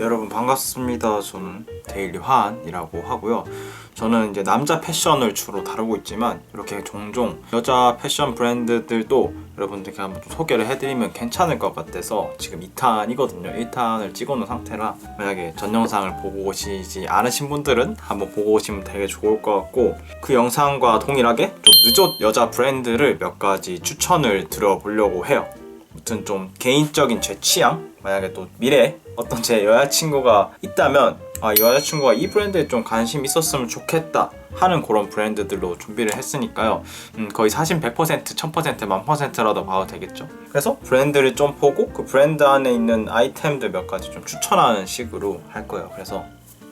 여러분 반갑습니다. 저는 데일리 환이라고 하고요. 저는 이제 남자 패션을 주로 다루고 있지만 이렇게 종종 여자 패션 브랜드들도 여러분들께 한번 좀 소개를 해드리면 괜찮을 것 같아서 지금 2탄이거든요. 1탄을 찍어놓은 상태라 만약에 전 영상을 보고 오시지 않으신 분들은 한번 보고 오시면 되게 좋을 것 같고 그 영상과 동일하게 좀 늦었 여자 브랜드를 몇 가지 추천을 드려보려고 해요. 아무튼 좀 개인적인 제 취향 만약에 또 미래에 어떤 제 여자친구가 있다면 아, 이 여자친구가 이 브랜드에 좀 관심 있었으면 좋겠다 하는 그런 브랜드들로 준비를 했으니까요. 음, 거의 사실 100%, 1000%, 만퍼센트라도 봐도 되겠죠. 그래서 브랜드를 좀 보고 그 브랜드 안에 있는 아이템들 몇 가지 좀 추천하는 식으로 할 거예요. 그래서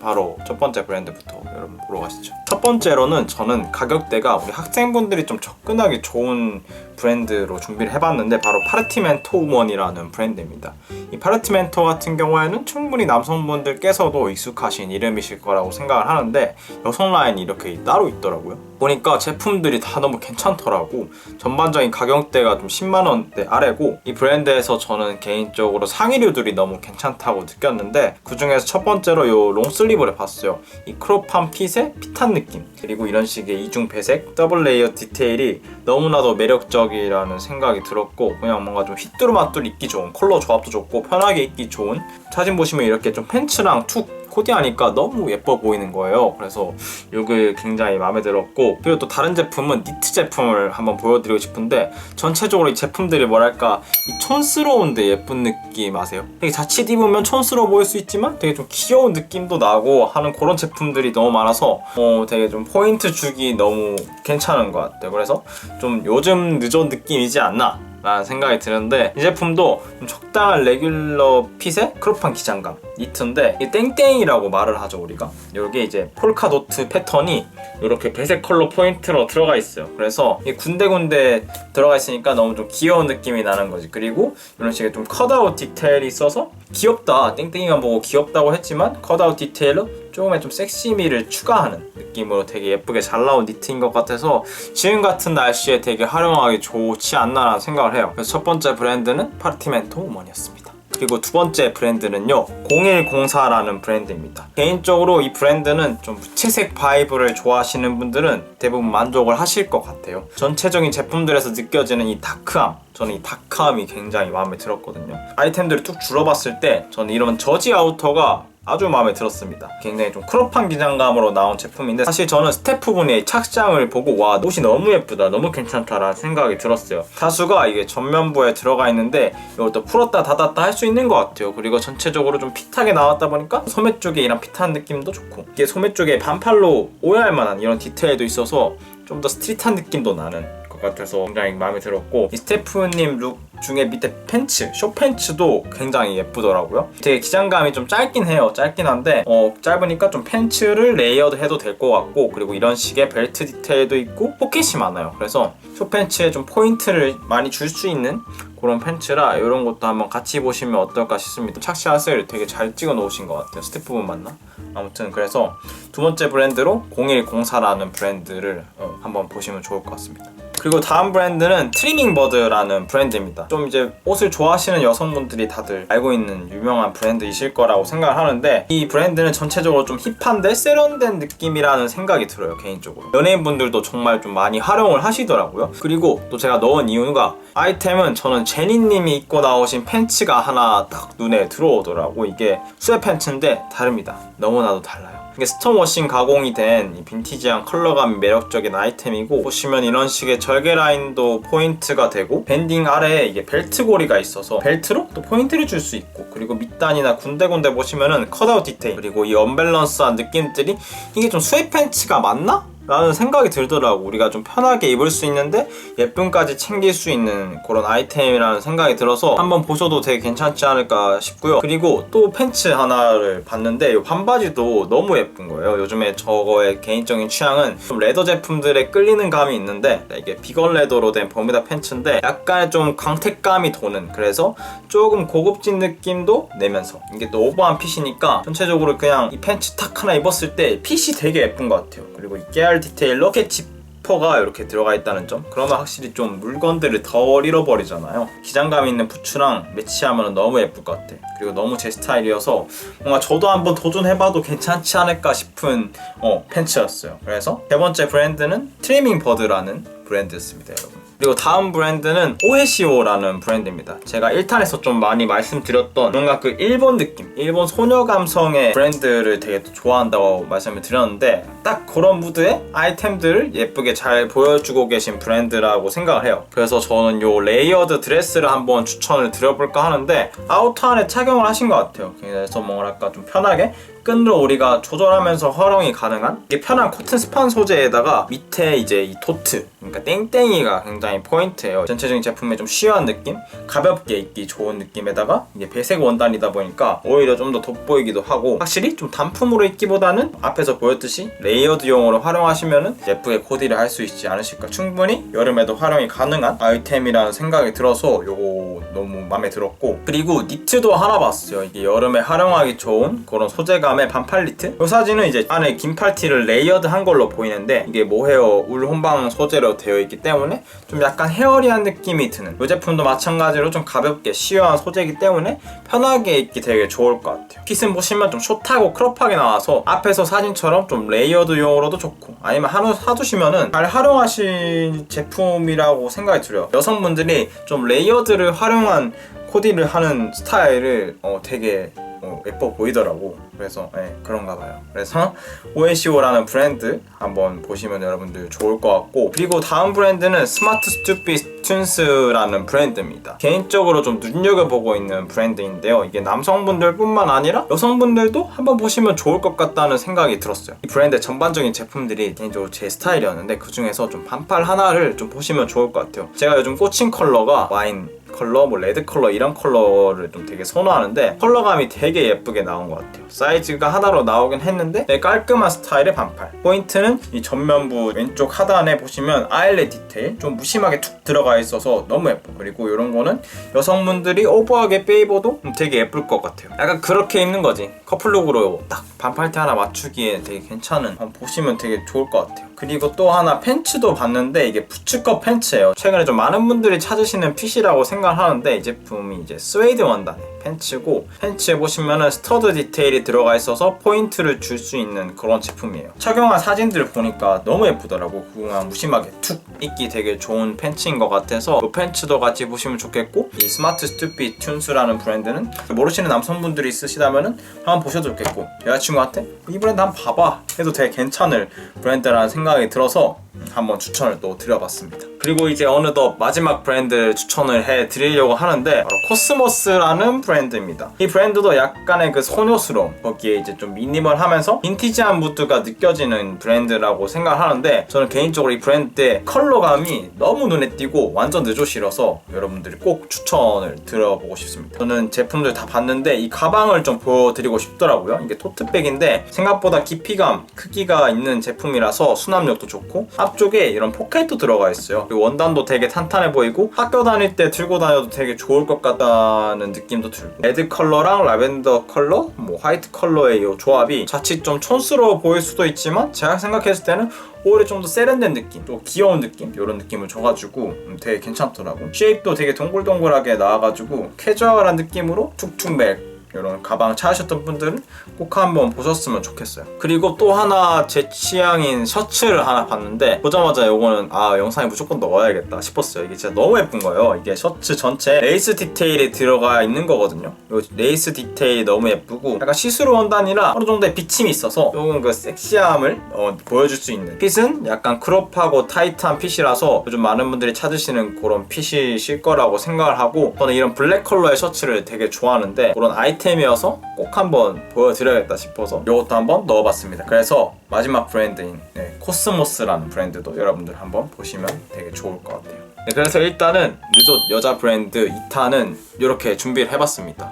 바로 첫 번째 브랜드부터 여러분 보러 가시죠. 첫 번째로는 저는 가격대가 우리 학생분들이 좀 접근하기 좋은 브랜드로 준비를 해봤는데 바로 파르티멘토 우먼이라는 브랜드입니다. 이 파르티멘토 같은 경우에는 충분히 남성분들께서도 익숙하신 이름이실 거라고 생각을 하는데 여성 라인이 이렇게 따로 있더라고요. 보니까 제품들이 다 너무 괜찮더라고. 전반적인 가격대가 좀 10만 원대 아래고 이 브랜드에서 저는 개인적으로 상의류들이 너무 괜찮다고 느꼈는데 그 중에서 첫 번째로 요 롱슬리브를 봤어요. 이 크롭한 핏의 핏한 느낌 그리고 이런 식의 이중 배색 더블 레이어 디테일이 너무나도 매력적 이라는 생각이 들었고 그냥 뭔가 좀 휘뚜루마뚜루 입기 좋은 컬러 조합도 좋고 편하게 입기 좋은 사진 보시면 이렇게 좀 팬츠랑 툭 코디하니까 너무 예뻐 보이는 거예요. 그래서 이게 굉장히 마음에 들었고 그리고 또 다른 제품은 니트 제품을 한번 보여드리고 싶은데 전체적으로 이 제품들이 뭐랄까 이 촌스러운데 예쁜 느낌 아세요? 되게 자칫 입으면 촌스러워 보일 수 있지만 되게 좀 귀여운 느낌도 나고 하는 그런 제품들이 너무 많아서 어 되게 좀 포인트 주기 너무 괜찮은 것 같아요. 그래서 좀 요즘 늦은 느낌이지 않나 라는 생각이 드는데 이 제품도 좀 적당한 레귤러 핏의 크롭한 기장감 니트인데 이 땡땡이라고 말을 하죠 우리가. 여기 이제 폴카도트 패턴이 이렇게 배색 컬러 포인트로 들어가 있어요. 그래서 이 군데군데 들어가 있으니까 너무 좀 귀여운 느낌이 나는 거지 그리고 이런 식의 좀 컷아웃 디테일이 있어서 귀엽다 땡땡이만 보고 귀엽다고 했지만 컷아웃 디테일로 조금의 좀 섹시미를 추가하는 느낌으로 되게 예쁘게 잘 나온 니트인 것 같아서 지금 같은 날씨에 되게 활용하기 좋지 않나라는 생각을 해요. 그래서 첫 번째 브랜드는 파르티멘토 우먼이었습니다. 그리고 두 번째 브랜드는요 0104라는 브랜드입니다. 개인적으로 이 브랜드는 좀 무채색 바이브를 좋아하시는 분들은 대부분 만족을 하실 것 같아요. 전체적인 제품들에서 느껴지는 이 다크함 저는 이 다크함이 굉장히 마음에 들었거든요. 아이템들을 쭉 줄어봤을 때 저는 이런 저지 아우터가 아주 마음에 들었습니다. 굉장히 좀 크롭한 기장감으로 나온 제품인데 사실 저는 스태프분의 착장을 보고 와 옷이 너무 예쁘다 너무 괜찮다라는 생각이 들었어요. 타수가 이게 전면부에 들어가 있는데 이것도 풀었다 닫았다 할 수 있는 것 같아요. 그리고 전체적으로 좀 핏하게 나왔다 보니까 소매 쪽에 이런 핏한 느낌도 좋고 이게 소매 쪽에 반팔로 오해할 만한 이런 디테일도 있어서 좀 더 스트릿한 느낌도 나는 것 같아서 굉장히 마음에 들었고 이 스태프님 룩 중에 밑에 팬츠, 쇼 팬츠도 굉장히 예쁘더라고요. 되게 기장감이 좀 짧긴 해요. 짧긴 한데 어, 짧으니까 좀 팬츠를 레이어드 해도 될 것 같고 그리고 이런 식의 벨트 디테일도 있고 포켓이 많아요. 그래서 쇼 팬츠에 좀 포인트를 많이 줄 수 있는 그런 팬츠라 이런 것도 한번 같이 보시면 어떨까 싶습니다. 착샷을 되게 잘 찍어 놓으신 것 같아요. 스태프분 맞나? 아무튼 그래서 두 번째 브랜드로 0104라는 브랜드를 어, 한번 보시면 좋을 것 같습니다. 그리고 다음 브랜드는 트리밍 버드라는 브랜드입니다. 좀 이제 옷을 좋아하시는 여성분들이 다들 알고 있는 유명한 브랜드이실 거라고 생각을 하는데 이 브랜드는 전체적으로 좀 힙한데 세련된 느낌이라는 생각이 들어요 개인적으로. 연예인분들도 정말 좀 많이 활용을 하시더라고요. 그리고 또 제가 넣은 이유가 아이템은 저는 제니님이 입고 나오신 팬츠가 하나 딱 눈에 들어오더라고. 이게 스웨 팬츠인데 다릅니다. 너무나도 달라요 이게 스톤워싱 가공이 된이 빈티지한 컬러감이 매력적인 아이템이고 보시면 이런 식의 절개 라인도 포인트가 되고 밴딩 아래에 이게 벨트 고리가 있어서 벨트로 또 포인트를 줄 수 있고 그리고 밑단이나 군데군데 보시면은 컷아웃 디테일 그리고 이 언밸런스한 느낌들이 이게 좀 스웨 팬츠가 맞나? 라는 생각이 들더라고. 우리가 좀 편하게 입을 수 있는데 예쁨까지 챙길 수 있는 그런 아이템이라는 생각이 들어서 한번 보셔도 되게 괜찮지 않을까 싶고요. 그리고 또 팬츠 하나를 봤는데 이 반바지도 너무 예쁜 거예요. 요즘에 저거의 개인적인 취향은 좀 레더 제품들에 끌리는 감이 있는데 이게 비건 레더로 된 버뮤다 팬츠인데 약간의 좀 광택감이 도는 그래서 조금 고급진 느낌도 내면서 이게 또 오버한 핏이니까 전체적으로 그냥 이 팬츠 탁 하나 입었을 때 핏이 되게 예쁜 것 같아요 그리고 이 깨알 디테일로 스케치 지퍼가 이렇게 들어가 있다는 점? 그러면 확실히 좀 물건들을 덜 잃어버리잖아요. 기장감 있는 부츠랑 매치하면 너무 예쁠 것 같아. 그리고 너무 제 스타일이어서 뭔가 저도 한번 도전해봐도 괜찮지 않을까 싶은 어, 팬츠였어요. 그래서 세 번째 브랜드는 트리밍 버드라는 브랜드였습니다 여러분 그리고 다음 브랜드는 오헤시오라는 브랜드입니다. 제가 1탄에서 좀 많이 말씀드렸던 뭔가 그 일본 느낌, 일본 소녀 감성의 브랜드를 되게 좋아한다고 말씀을 드렸는데 딱 그런 무드의 아이템들을 예쁘게 잘 보여주고 계신 브랜드라고 생각을 해요. 그래서 저는 요 레이어드 드레스를 한번 추천을 드려볼까 하는데 아우터 안에 착용을 하신 것 같아요. 그래서 뭐랄까 좀 편하게 끈으로 우리가 조절하면서 활용이 가능한 이게 편한 코튼 스판 소재에다가 밑에 이제 이 도트 그러니까 땡땡이가 굉장히 포인트예요. 전체적인 제품에 좀 쉬운 느낌 가볍게 입기 좋은 느낌에다가 이게 배색 원단이다 보니까 오히려 좀 더 돋보이기도 하고 확실히 좀 단품으로 입기보다는 앞에서 보였듯이 레이어드용으로 활용하시면은 예쁘게 코디를 할 수 있지 않으실까. 충분히 여름에도 활용이 가능한 아이템이라는 생각이 들어서 요거 너무 마음에 들었고 그리고 니트도 하나 봤어요. 이게 여름에 활용하기 좋은 그런 소재감 의 반팔 니트? 이 사진은 이제 안에 긴 팔티를 레이어드 한 걸로 보이는데 이게 모헤어 울 혼방 소재로 되어 있기 때문에 좀 약간 헤어리한 느낌이 드는. 이 제품도 마찬가지로 좀 가볍게 시원한 소재이기 때문에 편하게 입기 되게 좋을 것 같아요. 핏은 보시면 좀 숏하고 크롭하게 나와서 앞에서 사진처럼 좀 레이어드용으로도 좋고 아니면 하루 사두시면은 잘 활용하실 제품이라고 생각이 들어요. 여성분들이 좀 레이어드를 활용한 코디를 하는 스타일을 어, 되게 어, 예뻐 보이더라고. 그래서 네, 그런가 봐요. 그래서 ONCO라는 브랜드 한번 보시면 여러분들 좋을 것 같고 그리고 다음 브랜드는 스마트 스튜피 튠스라는 브랜드입니다. 개인적으로 좀 눈여겨보고 있는 브랜드인데요. 이게 남성분들뿐만 아니라 여성분들도 한번 보시면 좋을 것 같다는 생각이 들었어요. 이 브랜드 전반적인 제품들이 개인적으로 제 스타일이었는데 그 중에서 좀 반팔 하나를 좀 보시면 좋을 것 같아요. 제가 요즘 꽂힌 컬러가 와인 컬러, 뭐 레드 컬러 이런 컬러를 좀 되게 선호하는데 컬러감이 되게 예쁘게 나온 것 같아요. 사이즈가 하나로 나오긴 했는데 깔끔한 스타일의 반팔. 포인트는 이 전면부 왼쪽 하단에 보시면 아일렛 디테일 좀 무심하게 툭 들어가 있어서 너무 예뻐. 그리고 이런 거는 여성분들이 오버하게 빼입어도 되게 예쁠 것 같아요. 약간 그렇게 입는 거지. 커플룩으로 딱 반팔 티 하나 맞추기에 되게 괜찮은 한번 보시면 되게 좋을 것 같아요. 그리고 또 하나 팬츠도 봤는데 이게 부츠컷 팬츠예요. 최근에 좀 많은 분들이 찾으시는 핏이라고 생각하는데 이 제품이 이제 스웨이드 원단의 팬츠고 팬츠에 보시면은 스터드 디테일이 들어가 있어서 포인트를 줄 수 있는 그런 제품이에요. 착용한 사진들을 보니까 너무 예쁘더라고. 그냥 무심하게 툭 입기 되게 좋은 팬츠인 것 같아서 이 팬츠도 같이 보시면 좋겠고 이 스마트 스튜피 튠스라는 브랜드는 모르시는 남성분들이 있으시다면은 한번 보셔도 좋겠고 여자친구한테 이 브랜드 한번 봐봐 해도 되게 괜찮을 브랜드라는 생각 이 들어서 한번 추천을 또 드려봤습니다. 그리고 이제 어느덧 마지막 브랜드 추천을 해 드리려고 하는데 바로 코스모스라는 브랜드입니다. 이 브랜드도 약간의 그 소녀스러움 거기에 이제 좀 미니멀하면서 빈티지한 무드가 느껴지는 브랜드라고 생각하는데 저는 개인적으로 이 브랜드의 컬러감이 너무 눈에 띄고 완전 늦어실어서 여러분들이 꼭 추천을 드려보고 싶습니다. 저는 제품들 다 봤는데 이 가방을 좀 보여드리고 싶더라고요. 이게 토트백인데 생각보다 깊이감, 크기가 있는 제품이라서 수납력도 좋고 앞쪽에 이런 포켓도 들어가 있어요. 그리고 원단도 되게 탄탄해 보이고 학교 다닐 때 들고 다녀도 되게 좋을 것 같다는 느낌도 들고 레드 컬러랑 라벤더 컬러, 뭐 화이트 컬러의 이 조합이 자칫 좀 촌스러워 보일 수도 있지만 제가 생각했을 때는 오히려 좀 더 세련된 느낌, 또 귀여운 느낌 이런 느낌을 줘가지고 음, 되게 괜찮더라고. 쉐입도 되게 동글동글하게 나와가지고 캐주얼한 느낌으로 툭툭 멜 이런 가방 찾으셨던 분들은 꼭 한번 보셨으면 좋겠어요. 그리고 또 하나 제 취향인 셔츠를 하나 봤는데 보자마자 이거는 아 영상에 무조건 넣어야겠다 싶었어요. 이게 진짜 너무 예쁜 거예요. 이게 셔츠 전체 레이스 디테일이 들어가 있는 거거든요. 이 레이스 디테일이 너무 예쁘고 약간 시스루 원단이라 어느 정도의 비침이 있어서 조금 그 섹시함을 어, 보여줄 수 있는 핏은 약간 크롭하고 타이트한 핏이라서 요즘 많은 분들이 찾으시는 그런 핏이실 거라고 생각을 하고 저는 이런 블랙 컬러의 셔츠를 되게 좋아하는데 그런 아이템 이어서 꼭 한번 보여드려야겠다 싶어서 이것도 한번 넣어봤습니다. 그래서 마지막 브랜드인 네, 코스모스라는 브랜드도 여러분들 한번 보시면 되게 좋을 것 같아요. 네, 그래서 일단은 늦옷 여자 브랜드 2탄은 이렇게 준비를 해봤습니다.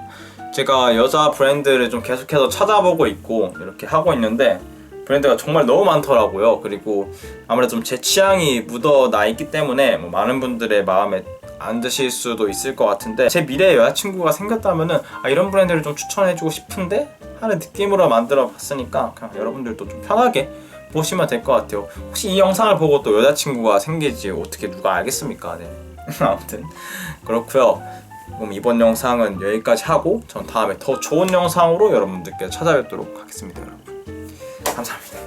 제가 여자 브랜드를 좀 계속해서 찾아보고 있고 이렇게 하고 있는데 브랜드가 정말 너무 많더라고요. 그리고 아무래도 좀 제 취향이 묻어 나 있기 때문에 뭐 많은 분들의 마음에 안 드실 수도 있을 것 같은데 제 미래 여자친구가 생겼다면은 아, 이런 브랜드를 좀 추천해주고 싶은데 하는 느낌으로 만들어 봤으니까 그냥 여러분들도 좀 편하게 보시면 될 것 같아요. 혹시 이 영상을 보고 또 여자친구가 생길지 어떻게 누가 알겠습니까? 네. 아무튼 그렇고요. 그럼 이번 영상은 여기까지 하고 전 다음에 더 좋은 영상으로 여러분들께 찾아뵙도록 하겠습니다, 여러분. 감사합니다.